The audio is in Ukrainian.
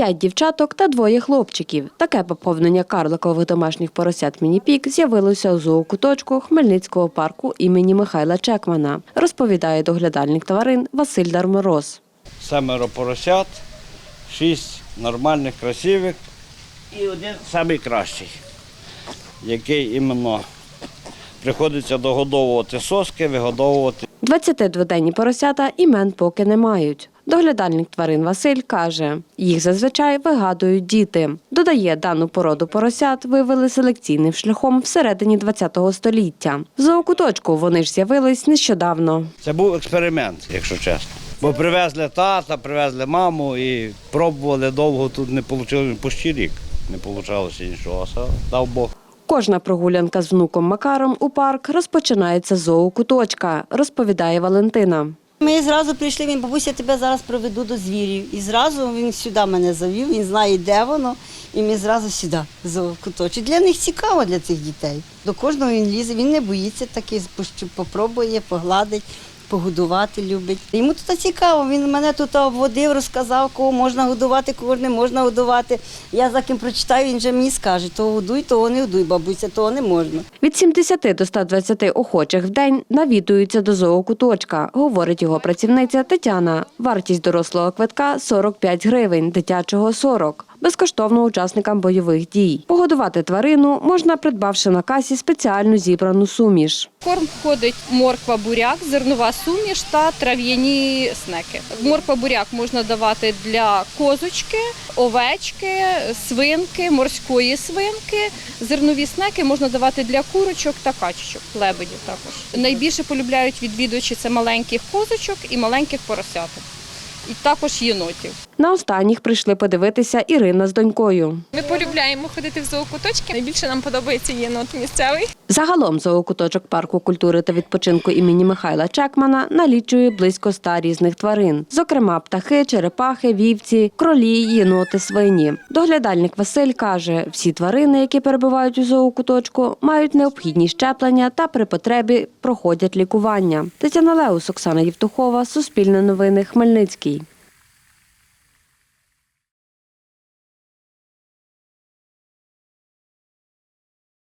П'ять дівчаток та двоє хлопчиків. Таке поповнення карликових домашніх поросят Мініпік з'явилося у зоокуточку Хмельницького парку імені Михайла Чекмана, розповідає доглядальник тварин Василь Дармороз. семеро поросят, шість нормальних, красивих і один найкращий, який іменно приходиться догодовувати соски, вигодовувати. 22-денні поросята імен поки не мають. Доглядальник тварин Василь каже, їх зазвичай вигадують діти. Додає, дану породу поросят вивели селекційним шляхом всередині ХХ століття. В зоокуточку вони ж з'явились нещодавно. Це був експеримент, якщо чесно. Бо привезли тата, привезли маму і пробували довго тут не вийшло, почти рік не вийшло нічого, дав Бог. Кожна прогулянка з внуком Макаром у парк розпочинається з зоокуточка, розповідає Валентина. Ми зразу прийшли, він бабуся, я тебе зараз проведу до звірів. І зразу він сюди мене завів, він знає, де воно, і ми зразу сюди, куточок. Для них цікаво для цих дітей. До кожного він лізе, він не боїться такий, попробує, погладить, погодувати любить. Йому тут цікаво, він мене тут обводив, розказав, кого можна годувати, кого не можна годувати. Я за ким прочитаю, він вже мені скаже, то годуй, того не годуй, бабуся, того не можна. Від 70 до 120 охочих в день навідуються до зоокуточка, говорить його працівниця Тетяна. Вартість дорослого квитка 45 гривень, дитячого 40. Безкоштовно учасникам бойових дій. Погодувати тварину можна, придбавши на касі спеціальну зібрану суміш. Корм входить морква, буряк, зернова суміш та трав'яні снеки. Морква буряк можна давати для козочки, овечки, свинки, морської свинки. Зернові снеки можна давати для курочок та качечок, лебедів також. Найбільше полюбляють відвідувачі це маленьких козочок і маленьких поросяток. І також єнотів. На останніх прийшли подивитися Ірина з донькою. Ми полюбляємо ходити в зоокуточки. Найбільше нам подобається єнот місцевий. Загалом зоокуточок парку культури та відпочинку імені Михайла Чекмана налічує близько ста різних тварин, зокрема птахи, черепахи, вівці, кролі, єноти, свині. Доглядальник Василь каже, всі тварини, які перебувають у зоокуточку, мають необхідні щеплення та при потребі проходять лікування. Тетяна Леус, Оксана Євтухова, Суспільне новини, Хмельницький.